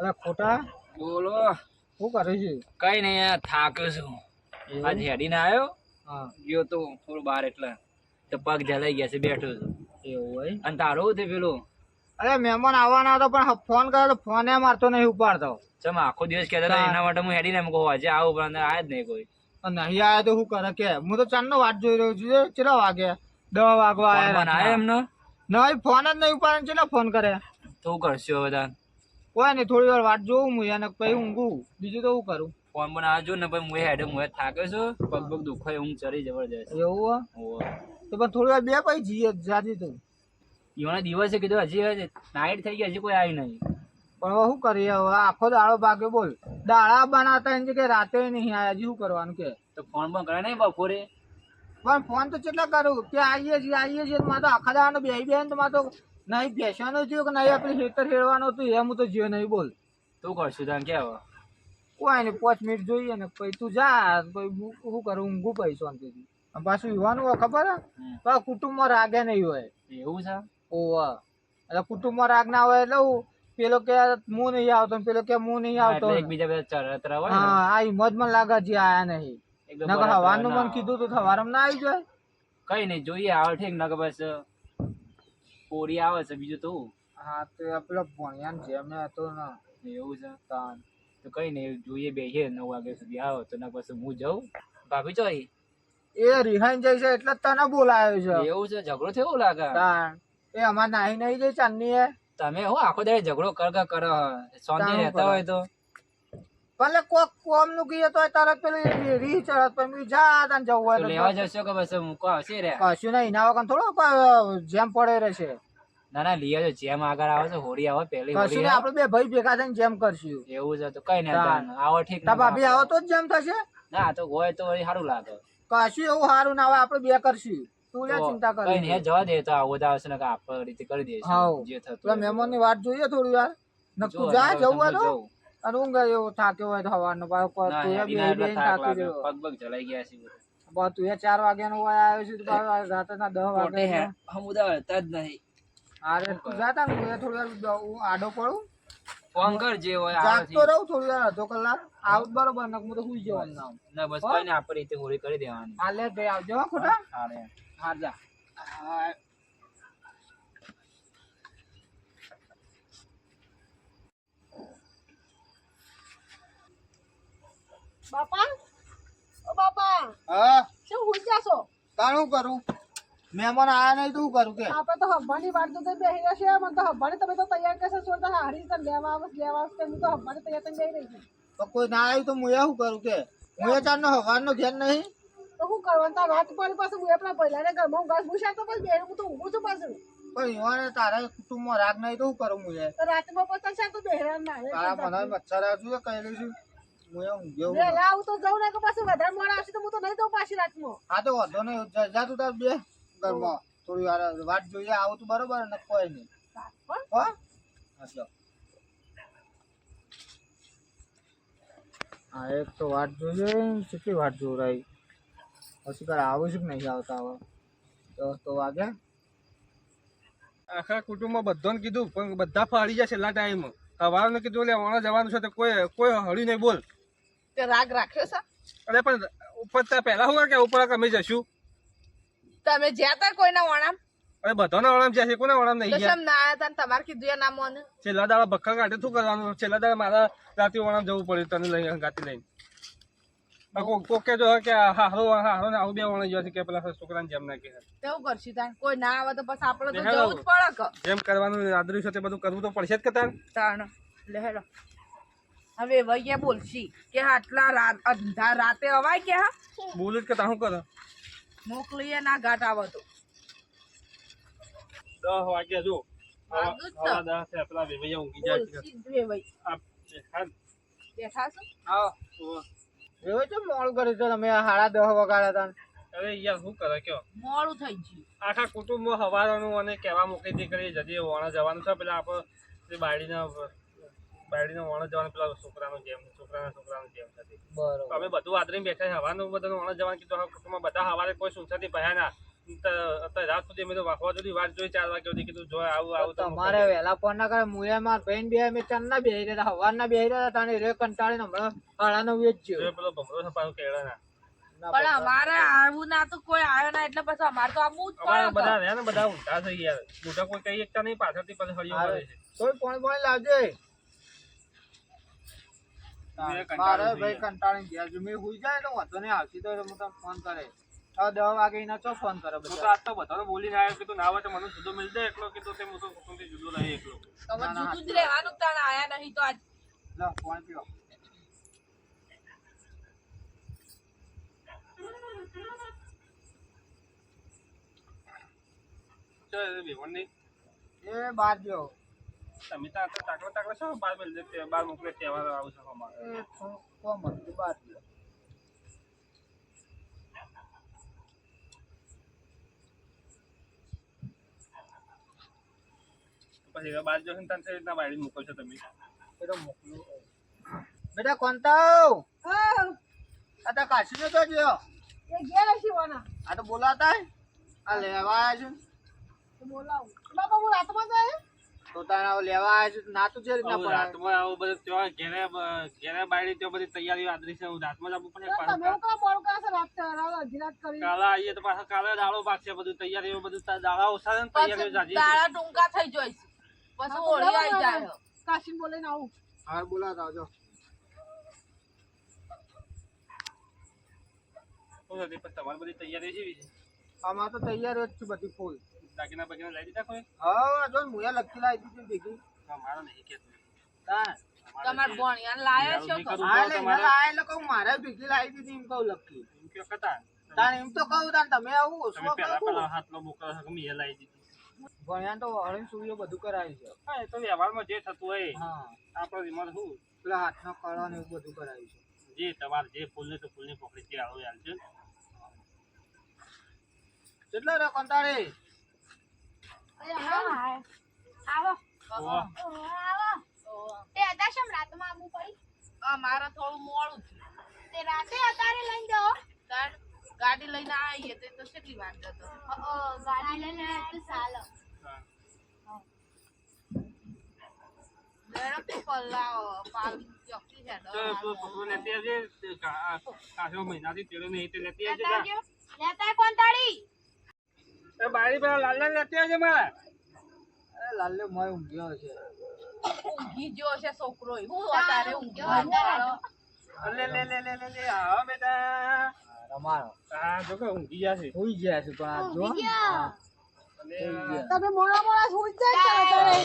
અરે ખોટા? બોલો. શું કરે છે? કઈ નહીં યાર થાક્યો છું. આજ હેડીને આવ્યો હા. ગયો તો થોડું બહાર એટલે તો પગ જલાઈ ગયા છે બેઠો છું. એવું હોય? અને તારો થયું પેલું? અરે મહેમાન આવવાના હતો પણ ફોન કર્યો તો ફોને મારતો નહીં ઉપાડતો. ચમ આખો દિવસ કહેતા હતા એના માટે હું હેડીને એમ કહું આજે આવું પણ અંદર આયા જ નહીં કોઈ. નહીં આયા તો શું કરે કે? હું તો ચાંદનો વાત જોઈ રહ્યો છું એ કેટલા વાગે? દસ વાગવા આવ્યા એમનો? નહીં ફોન જ નહીં ઉપાડે કેટલા ફોન કરે? તો કરશું હવે તાર કોઈ નહીં થોડી વાર વાટ જોઉં હું એને પછી ઊંઘું બીજું તો શું કરું? ફોન પણ આવજો ને પછી હું હેડે હું થાક્યો છું. પગ પગ દુખાય ઊંઘ ચડી જબરજસ્ત. એવું હોય તો પણ થોડી વાર બે પછી જઈએ જાજી તું. ઈવોના દિવસે કીધું હજી નાઈટ થઈ ગઈ હજી કોઈ આવી નહીં. પણ હવે શું કરીએ હવે? આખો દાડો ભાગ્યો બોલ. દાડા બનાવતા એમ કે રાતે નહીં આયા હજી શું કરવાનું કે? તો ફોન પણ કરે નહીં બપોરે? પણ ફોન તો કેટલા કરું? કે આવીએ છીએ આવીએ છીએ મારે તો આખા દાડાનો બે બેન તો મારે તો નહીં બેસવાનું થયું કે નહીં? આપણે ખેતર હેડવાનું હતું એમ હું તો જીવ નહીં બોલ. તું કરશું તાર કે હવે કોઈ ને પાંચ મિનિટ જોઈએ ને પછી તું જા પછી હું શું કરું ઊંઘું પછી શાંતિથી. પાછું યુવાનું હોય ખબર હે. કુટુંબમાં રાગે નહીં હોય. એવું છે? ઓવા એટલે કુટુંબમાં રાગ ના હોય એટલે હું પેલો કે હું નહીં આવતો પેલો કે હું નહીં આવતો એકબીજા બધા ચરતરા હોય હા આ હિંમત મને લાગે જે આયા નહીં. નકર હવાનું મને કીધું તો સવારમાં ના આવી જાય. કઈ નહીં જોઈએ આવે ઠીક નકર બસ કોરી આવે છે બીજું તો હા? તો પેલો ભણ્યા જેમ હતો ને. એવું છે? તાન. તો કઈ નહીં જોઈએ બેસીએ નવ વાગ્યા સુધી આવો. તો ના પછી હું જાઉં? ભાભી ચોઈ એ રિહાઈન જાય છે એટલે તને બોલાયો છે. એવું છે? ઝઘડો થયો લાગે એ અમાર નાહી નહીં જાય ચાંદની એ તમે હું આખો દાડે ઝઘડો કર કર કરો. શાંતિ રહેતા હોય તો. ભલે કોક કોમનું કહીએ તો તરત પેલી રી ચડત પછી જા તને જવું તો હોય લેવા જશો કે બસ મૂકો આવશે રે? કશું નહીં ના વગર થોડો જેમ પડે રહેશે. ના ના લઈ આવજો જેમ આગળ આવે છે હોળી આવે પેલી કશું નહીં. આપણે બે ભાઈ ભેગા થઈને જેમ કરશું. એવું છે તો કઈ નહીં. આવો ઠીક તા ભાભી આવો તો જ જેમ થશે? ના તો હોય તો સારું લાગે. કશું એવું સારું ના હોય આપણે બે કરશું. તું ચિંતા કઈ કરી નહીં જવા દે તો આવો તો આવશે ને આપણે રીતે કરી દઈશું જે થતું મહેમાનની વાત જોઈએ થોડી વાર. ને જો, તું જા જવું હોય તો? ઊંઘ એવો થાક્યો હોય તો હવાનો પાછો ના, બે બેન થાક ગયો પગ પગ જલાઈ ગયા છે બસ તું ચાર વાગ્યાનો હોય આવ્યો છે તો પાછો રાતના દસ વાગે હમ ઉદાવતા જ નહીં. અરે તું જાતા ને હું થોડી વાર આડો પડું. ફોન કર જે હોય જાગતો રહું થોડી વાર અડધો કલાક. આવું બરોબર ને હું તો સુઈ જવાનું. નામ ના બસ કોઈ ને આપણે રીતે હોળી કરી દેવાની. આ લે ગઈ આવજો ખોટા. હા રે. હા જા. બાપા? ઓ બાપા હા? શું કરું? મહેમાન આયા નહીં તો કરું કે? આપણે તો હબ્બાની વાટ તો બેહી રહ્યા છીએ. મને તો હબ્બાની તમે તો તૈયાર કરશે છોડતા હારી તને લેવા આવસ લેવા આવસ હું તો હબ્બાની તૈયાર થઈને બેહી રહી છું. તો કોઈ ના આવ્યું તો હું એ શું કરું કે? હું એ હવાનો ધ્યાન નહીં. તો હું કરવાનું? તાર વાત પડી પાછું હું આપણા પહેલાને ઘરમાં ઘાસ ભૂસા તો પછી તો ઊભું છું પાછું. પણ યુવાને તારા કુટુંબમાં રાગ નહીં તો કરું હું એ? રાતમાં છે તો બેહરા ના તારા મને મચ્છર આવ્યું છે કહેલું છું? હું એવું ઊંઘ્યો લે આવું તો જવું ને કે પાછું વધારે મોડા આવશે તો હું તો નહીં દઉં પાછી રાતમાં હા તો વાંધો નહીં જા તું તાર બે ઘરમાં. થોડી વાર વાટ જોઈએ આવું તો બરોબર ને કોઈ નહીં. પણ? હો હાચો. હા એક તો વાટ જોઈએ કેટલી વાટ જોરાઈ પછી કાંઈ આવું છું કે નહીં આવતા હવે. દસ તો વાગે. આખા કુટુંબમાં બધાને કીધું પણ બધા ફાળી જાય છેલ્લા ટાઈમ સવારને કીધું લે વાણા જવાનું છે તો કોઈ કોઈ હળી નહીં બોલ. તે રાગ રાખ્યો છે? અરે પણ ઉપર ત્યાં પહેલા હું કે ઉપર અમે જશું. તમે જ્યાં તા કોઈના વણામ? અરે બધાના વણામ જાય છે કોના વણામ નહીં ગયા. ના આયા તા તમારે કીધું એ ના મોને? છેલ્લા દાડા ભક્કા કાઢે શું કરવાનું? છેલ્લા દાડા મારા રાતે વણામ જવું પડ્યું તને લઈ ગાતી લઈને. કોક જો કે હારો હારો ને આવું બે વણ જોવા છે કે પેલા છોકરાને જેમ ના કે તેવું કરશું તાન કોઈ ના આવે તો પછી આપણે તો. જવું જ પડે કે? જેમ કરવાનું આદરી સાથે બધું કરવું તો પડશે જ કે તાર તાણ. લેહેડો હવે વૈયા બોલશી કે આટલા રાત અંધાર રાતે અવાય કે હા? બોલું જ કે તા શું કરો. મોકલીએ ના ઘાટ આવો તો. દસ વાગ્યા જો. મોડું થઈ ગયું. આખા કુટુંબ હવારનું અને કેવા મૂકી દીકરી જતી વણા જવાનું છે. પેલા આપણે જે બાયડીના વણ જવાનું પેલા છોકરાનો જેમ છોકરાના છોકરાનો જેમ થતી. બરોબર. અમે બધું આદરીને બેઠા છે હવાનું બધાનું વણ જવાનું કીધું કુટુંબમાં બધા હવારે કોઈ સુનસાથી ભયા ના. ત- અત્યારે રાત સુધી અમે તો વાગવા સુધી વાત જોઈ ચાર વાગ્યા સુધી કીધું જો આવું આવું તમારે વહેલા ફોન ના કરે મુએ માર બહેન બે અમે ચાંદના બેહી રહ્યા હવાર ના બેહી રહ્યા તાણે રે કંટાળીને હમણાં હાડાનો વેચ પેલો ભમરો છે કેળા ના. ના પણ અમારે આવું ના તો કોઈ આવ્યો ના એટલે પછી અમારે તો આવવું જ બધા રહ્યા ને બધા ઊંધા થઈ ગયા. મોટા કોઈ કઈ એકતા નહીં પાછળથી પાછળ પોણી પોણી લાવજે. મારે ભાઈ કંટાળી ગયા. છે હુઈ જાય તો વાંધો નહીં. આવતી તો હું તમને ફોન કરે. હવે દસ વાગે એના ચો ફોન કરે બધા. આજ તો બધાને બોલીને આવ્યો કીધું ના આવે તો મને જુદો મિલ જાય એકલો કીધું તે હું તો કુટુંબથી જુદો રહી એકલો. તમે ના, ના, જુદું જ રહેવાનું તાણ આયા નહીં તો આજ? લો ફોન પીઓ. ચાલ એ બેવણ નહીં એ બાર ગયો. તમે તો તાકડો તાકડો છો બાર મિલ દે બાર મોકલે તહેવાર આવશે અમારે. એ કોમ હતું, બાર પછી એવા બાર જશે ને ત્યાં થઈ રીતના બાયડી મોકલશો તમે. એ તો મોકલું. બેટા કોણતાવ હા, આ તો કાશી નો તો ગયો. એ ગયા શિવાના આ તો બોલાતા આ લેવા આવ્યા છે બોલાવું. બાપા બોલાતા રાતમાં જ તો લેવા આવ્યા છે? રીતના પણ? રાતમાં આવું બધું ત્યાં ઘેરે ઘેરે બાયડી ત્યાં બધી તૈયારી આદરી છે. હું રાતમાં જ પડે તમે કા કામ કા છો રાત રાત કરી. કાલે આઈએ તો પાછા કાલે દાળો પાછે બધું તૈયારીઓ બધું દાળા ઓછા છે ને તૈયારી જાજી. દાળા ટૂંકા થઈ જોઈશ. પછી ઓળી આવી જાય કાશીન બોલે ના આવું. હાર બોલાતા આવજો? પણ તમારી બધી તૈયારી જેવી છે? આમાં તો તૈયાર જ છું બધી ફૂલ. દાગીના બગીના લઈ દીધા કોઈ? હા જો મુયા લખી લાવી દીધી ભેગી. ના, નહીં કહેતું. તાણ. તમાર ભણિયાને લાયા છો તો? હા લે એના એટલે કહું મારે ભેગી લાવી દીધી એમ કહું લખી. એમ કે કતા તાણ એમ તો કહું તાણ તમે આવું ઓછો પેલા પહેલા હાથનો બોકરો હકમ એ લાવી દીધી. ભણ્યા તો હળીને સુઈઓ બધું કરાવી છે. હા, એ તો વ્યવહારમાં જે થતું હોય હા. આપણો વિમાન શું? પેલા હાથનો કળો ને એવું બધું કરાવી છે. જે તમારે જે ફૂલને તો ફૂલની પકડી તે આવો યાર ને. કેટલો રે કંટાળી? આવો. ઓહ, તે હતા શમ રાતમાં આવવું પડી? અમારે થોડું મોડું તે રાતે અત્યારે લઈ જાઓ. તાણ ગાડી લઈને આવીએ તો તો કેટલી વાર જતો ગાડી લઈને તો ચાલો. મહિનાથી તેડો નહીં લેતા કોણ તાળી? એ બારી પેલા લાલ લાલ લેતી આવજે મારે. એ લાલ્યો મોય ઊંઘ્યો છે ઊંઘી ગયો છે છોકરો હું અત્યારે ઊંઘ્યો અંદર. લે લે લે લે લે આવો બેટા. રમાડો. હા જો કે ઊંઘી ગયા છે. સુઈ ગયા છે પણ જો. ઊંઘી ગયા. ગયા. તમે મોડા મોડા સુઈ જાય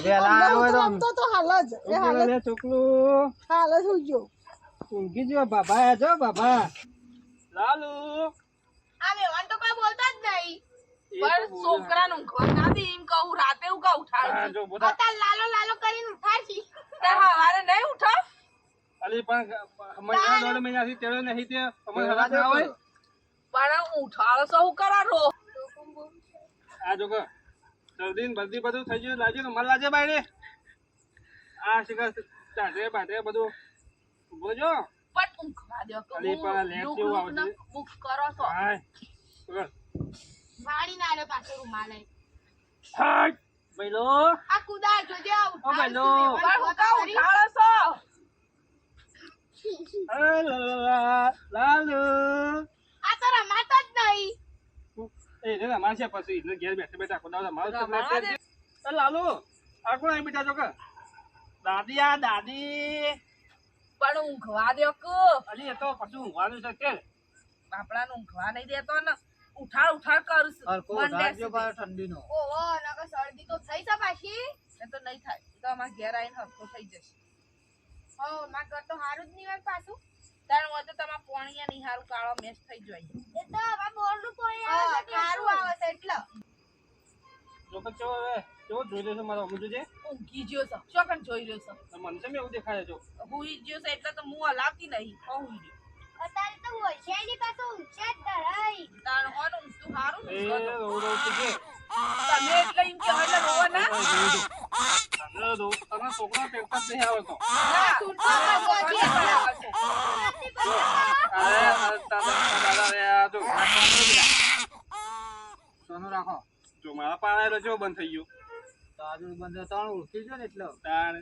તો- તો હાલ જ. એ હાલ જ. લે છોકલું હાલ જ સુઈ ગયો. ઊંઘી જો બાબા જો બાબા. લાલુ આ વેવાન તો કોઈ બોલતા જ નહીં એ તો પણ ઊંઘવા ના એમ કહું રાતે હું કા ઉઠાડું લાલો લાલો કરીને ઉઠાડશી. હવારે નહીં ઉઠો. અલી પણ મહિના દોઢ મહિનાથી તેડો નહીં તે અમારે હરાશ ના હોય. પણ ઉઠાડો છો હું કરા રો આ જો કે શરદી ને બધું થઈ ગયું લાવજો ને લાગે બાયડે. આ શિખર ચાટે બાટે બધું. બોજો જો. પણ ઊંઘવા દો કે અલી, પણ હું લેટ લુક જેવું. બુક કરો છો. હા. વાળી ના આવ્યો પાછો રૂમાલે હાય બૈલો આ કુદાર જોજે આ ઓ બહેનો. પણ હું કા ઉઠાડો છો. લા લા લા, લાલુ. આ તો રમાતો જ નહીં. એ રે અમાર છે પછી એટલે ઘેર બેઠા બેઠા છે રમાવા દે. એ લાલુ આ કોણ આવી બેઠા છો કે? દાદી આ દાદી. પણ ઊંઘવા દો કે. અલી એ તો પછી ઊંઘવાનું છે કે? આપણાને ઊંઘવા નહીં દેતો ને. ઉઠાડ ઉઠાડ કરશું હરકો ઉઠાડજો. પાછો ઠંડીનો. ઓહો નકર શરદી તો થઈ છે પાછી. એ તો નહીં થાય. તો અમાર ઘેર આવીને હરખો થઈ જશે. હો માર ઘર તો હારું જ નહીં હોય પાછું. તાણ હોય તો તમારા પોણીયા નહીં હારું કાળો મેચ થઈ જાય. એ તો હવે બોરનું કોઈ આવે છે સારું આવે છે એટલે. જો કે ચો હવે? ચો જોઈ લેજો મારો અમુ જોજે? ઊંઘી ગયો છો. શું કણ જોઈ રહ્યો છો? મને કેમ એવું દેખાય છે હુઈ ગયો છે એટલે તો હું હલાવતી નહીં. હું હુઈ અત્યારે તો ઊંચે જ તાણ હારું એ તમે એટલે એમ રોવો ના છોકરા પેપર ના, અરે તારા દાદા રે આ સોનો રાખો. જો મારા પાળા ચો બંધ થઈ ગયો. તારું બંધ ત્રણ ઓળખી ગયો ને એટલે. તાણ.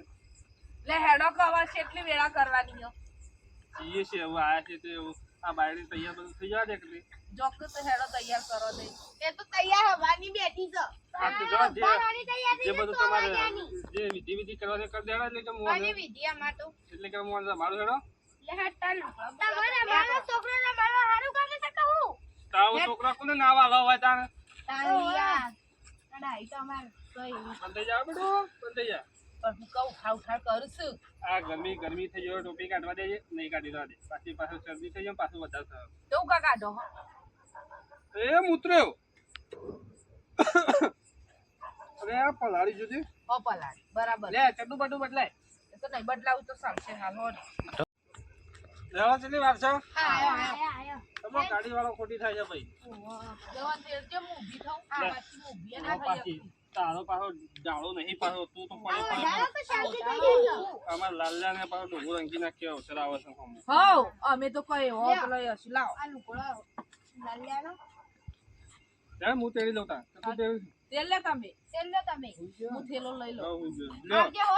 લે હેડો કવા છે એટલી વેળા કરવાની. જઈએ છે હવે આયા છે તે એવું. આ બાયડી તૈયાર બધું થઈ જવા દે કે નહીં? ચોક્કસ હેડો તૈયાર કરો દે એ તો તૈયાર હવાની બેઠી છે. આ તો જો જે ભણવાની તૈયારી જે છે બધું તમારે જે વિધિ વિધિ કરવાની કરી દેવા એટલે કે હું અને અંદર- વિદ્યામાં તો? એટલે કે હું મારું હેડો. લે હટાન તમારે મારો છોકરોને મારો હારું કામે છે કહું તારો છોકરા કોને નાવા વાલો હોય તાણે તાલિયા કડાઈ તો અમાર કઈ બંધ થઈ જાવ બંધ જા પણ હું કહું ખાવ ખાવ કરું છું આ ગરમી ગરમી થઈ ગયો ટોપી કાઢવા દેજે નહીં કાઢી દેવા દે. પાછી પાછું શરદી થઈ જાય પાછું વધારે થાય. તો કા કાઢો હો. એ મૂત્ર્યો અરે આ પલાળી જોજે. હો પલાળી બરાબર. લે ચડ્ડું બટું બદલાય. એ તો નહીં બદલાવું તો ચાલશે હાલ. લેવા કેટલી વાર છે આયો આયો. આયો તમે ગાડી વાળો ખોટી થાય છે ભાઈ. જવા દે જે હું ઊભી થાઉં. પાછી ઊભી ના થઈ તારો પાછો જાળો નહીં પાછો તું તો પડે તો છે અમાર લાલ્યા ને પાછો ડોગો રંગી નાખ્યો અવસર આવે છે. હો અમે તો કઈ હો પેલો યશ લાવો. આ લુકડો લાલ્યાનો. ચાલ હું તેડી લઉં તાર. તું તેડી તેલ લે તમે. તેલ લો તમે. હું થેલો લઈ લઉં. લો. આવજે હો.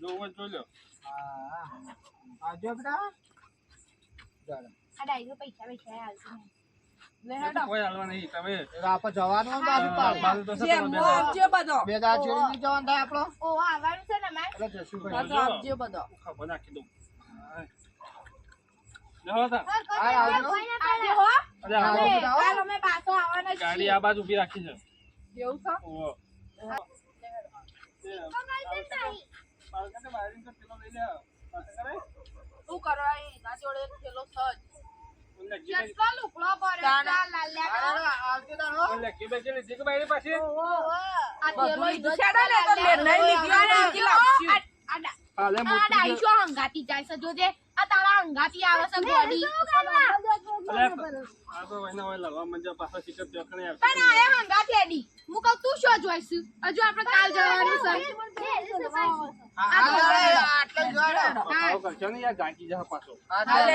જોવું જોઈ લ્યો. હા આવજો બેટા. ચાલો આ ડાઈનો પૈસા પૈસા આવશે ગાડી આ બાજુ ઊભી રાખી છે. એવું છે? શું કરવા એ ના જોડે થેલો સજ કેટલો લુકડો પડ્યો છે આ લાલ્યાનો આવજો તારો ઓલે ઘી બે જેલી જીગ બાયડી પાછી? આ બધું થેલો લીધું. છે તો લે નહીં લીધું. આ ડા- હા, મોટી ડાઈ શું હંગાતી જાય છે જોજે. આ તારા હંગાતી આવે છે ગોડી આ તો એના હોય લડવા મંડ્યા પાછો શીખર ચોકડી આવશે. પણ આ હંગાતી એડી. હું કહું તું શું જોઈશું? હજુ આપણે કાલ જવાનું છે. આટલે જ જોડો. આવો કરશો ને યાર ગાંઠી જશે પાછો હા. લે,